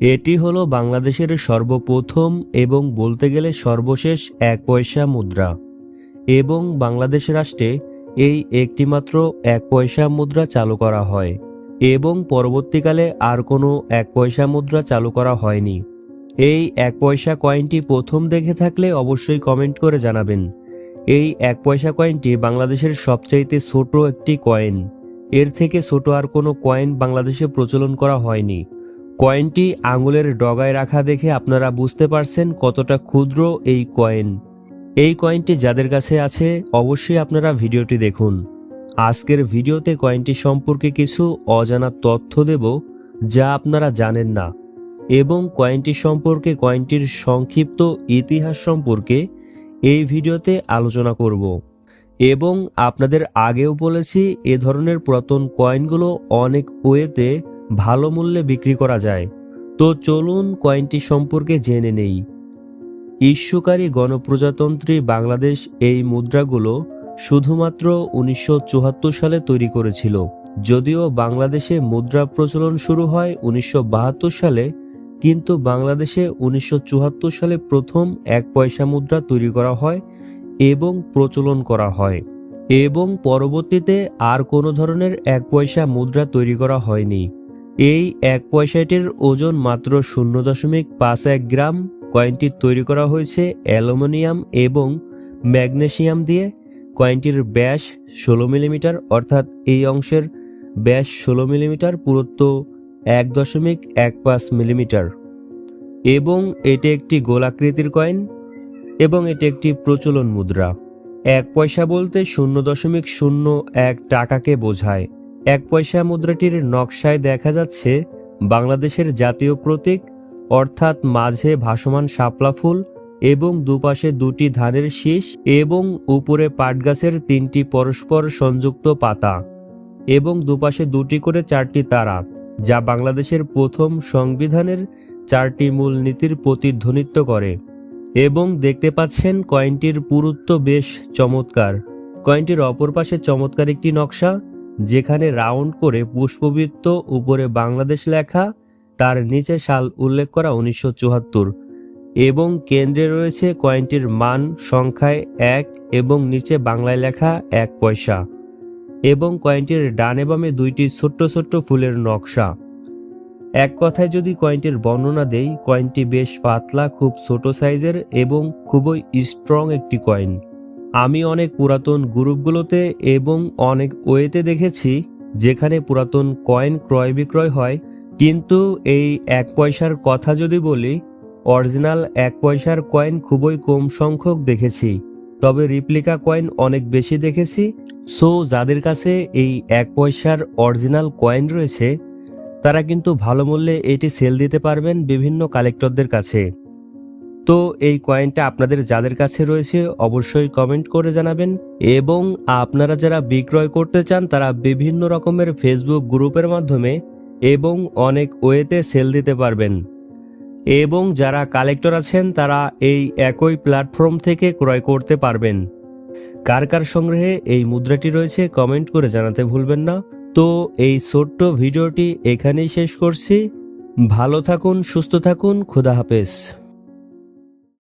এটি হলো বাংলাদেশের সর্বপ্রথম এবং বলতে গেলে সর্বশেষ এক পয়সা মুদ্রা। এবং বাংলাদেশ রাষ্ট্রে এই একটিমাত্র এক পয়সা মুদ্রা চালু করা হয়। এবং পরবর্তীকালে আর কোনো এক পয়সা মুদ্রা চালু করা হয়নি। এই এক পয়সা কয়েনটি প্রথম দেখে থাকলে অবশ্যই কমেন্ট করে জানাবেন। এই এক পয়সা কয়েনটি বাংলাদেশের সবচাইতে ছোট একটি কয়েন। এর থেকে ছোট আর কোনো কয়েন বাংলাদেশে প্রচলন করা হয়নি। কয়েনটি আঙুলের ডগায় রাখা দেখে আপনারা বুঝতে পারছেন কতটা ক্ষুদ্র এই কয়েন। এই কয়েনটি যাদের কাছে আছে, অবশ্যই আপনারা ভিডিওটি দেখুন। আজকের ভিডিওতে কয়েনটি সম্পর্কে কিছু অজানা তথ্য দেব, যা আপনারা জানেন না। এবং কয়েনটি সম্পর্কে কয়েনটির সংক্ষিপ্ত ইতিহাস সম্পর্কে এই ভিডিওতে আলোচনা করব। এবং আপনাদের আগেও বলেছি, এ ধরনের পুরাতন কয়েনগুলো অনেক ওয়েতে ভালো মূল্যে বিক্রি করা যায়। তো চলুন কয়েনটি সম্পর্কে জেনে নেই। ইস্যুকারী গণপ্রজাতন্ত্রী বাংলাদেশ এই মুদ্রাগুলো শুধুমাত্র উনিশশো চুয়াত্তর সালে তৈরি করেছিল। যদিও বাংলাদেশে মুদ্রা প্রচলন শুরু হয় উনিশশো বাহাত্তর সালে, কিন্তু বাংলাদেশে উনিশশো চুয়াত্তর সালে প্রথম এক পয়সা মুদ্রা তৈরি করা হয় এবং প্রচলন করা হয়। এবং পরবর্তীতে আর কোনো ধরনের এক পয়সা মুদ্রা তৈরি করা হয়নি। এই এক পয়সাটির ওজন মাত্র শূন্য দশমিক পাঁচ এক গ্রাম। কয়েনটি তৈরি করা হয়েছে অ্যালুমিনিয়াম এবং ম্যাগনেশিয়াম দিয়ে। কয়েনটির ব্যাস ষোলো মিলিমিটার, অর্থাৎ এই অংশের ব্যাস ষোলো মিলিমিটার, পুরুত্ব এক দশমিক এক পাঁচ মিলিমিটার। এবং এটি একটি গোলাকৃতির কয়েন এবং এটি একটি প্রচলন মুদ্রা। এক পয়সা বলতে শূন্য দশমিক শূন্য এক টাকাকে বোঝায়। এক পয়সা মুদ্রাটির নকশায় দেখা যাচ্ছে বাংলাদেশের জাতীয় প্রতীক, অর্থাৎ মাঝে ভাসমান শাপলা ফুল এবং দুপাশে দুটি ধানের শীষ এবং উপরে পাটগাছের তিনটি পরস্পর সংযুক্ত পাতা এবং দুপাশে দুটি করে চারটি তারা, যা বাংলাদেশের প্রথম সংবিধানের চারটি মূল নীতির প্রতিধ্বনিত্ব করে এবং দেখতে পাচ্ছেন কয়েনটির পুরুত্ব বেশ চমৎকার। কয়েনটির অপর পাশে চমৎকার একটি নকশা যেখানে রাউন্ড করে পুষ্পবৃত্ত উপরে বাংলাদেশ লেখা, তার নিচে সাল উল্লেখ করা উনিশশো চুয়াত্তর। এবং কেন্দ্রে রয়েছে কয়েনটির মান সংখ্যায় এক এবং নিচে বাংলায় লেখা এক পয়সা। এবং কয়েনটির ডানে বামে দুইটি ছোট্ট ছোট্ট ফুলের নকশা। এক কথায় যদি কয়েনটির বর্ণনা দেই, কয়েনটি বেশ পাতলা, খুব ছোট সাইজের এবং খুবই স্ট্রং একটি কয়েন। আমি অনেক পুরাতন গ্রুপগুলোতে এবং অনেক ওয়েতে দেখেছি যেখানে পুরাতন কয়েন ক্রয় বিক্রয় হয়। কিন্তু এই এক পয়সার কথা যদি বলি, অরিজিনাল এক পয়সার কয়েন খুবই কম সংখ্যক দেখেছি। তবে রিপ্লিকা কয়েন অনেক বেশি দেখেছি। সো, যাদের কাছে এই এক পয়সার অরিজিনাল কয়েন রয়েছে, তারা কিন্তু ভালো মূল্যে এটি সেল দিতে পারবেন বিভিন্ন কালেক্টরদের কাছে। তো এই কয়েনটা আপনাদের যাদের কাছে রয়েছে অবশ্যই কমেন্ট করে জানাবেন। এবং আপনারা যারা বিক্রয় করতে চান, তারা বিভিন্ন রকমের ফেসবুক গ্রুপের মাধ্যমে এবং অনেক ওয়েতে সেল দিতে পারবেন। এবং যারা কালেক্টর আছেন, তারা এই একই প্ল্যাটফর্ম থেকে ক্রয় করতে পারবেন। কার কার সংগ্রহে এই মুদ্রাটি রয়েছে কমেন্ট করে জানাতে ভুলবেন না। তো এই ছোট্ট ভিডিওটি এখানেই শেষ করছি। ভালো থাকুন, সুস্থ থাকুন, খুদা হাফেজ।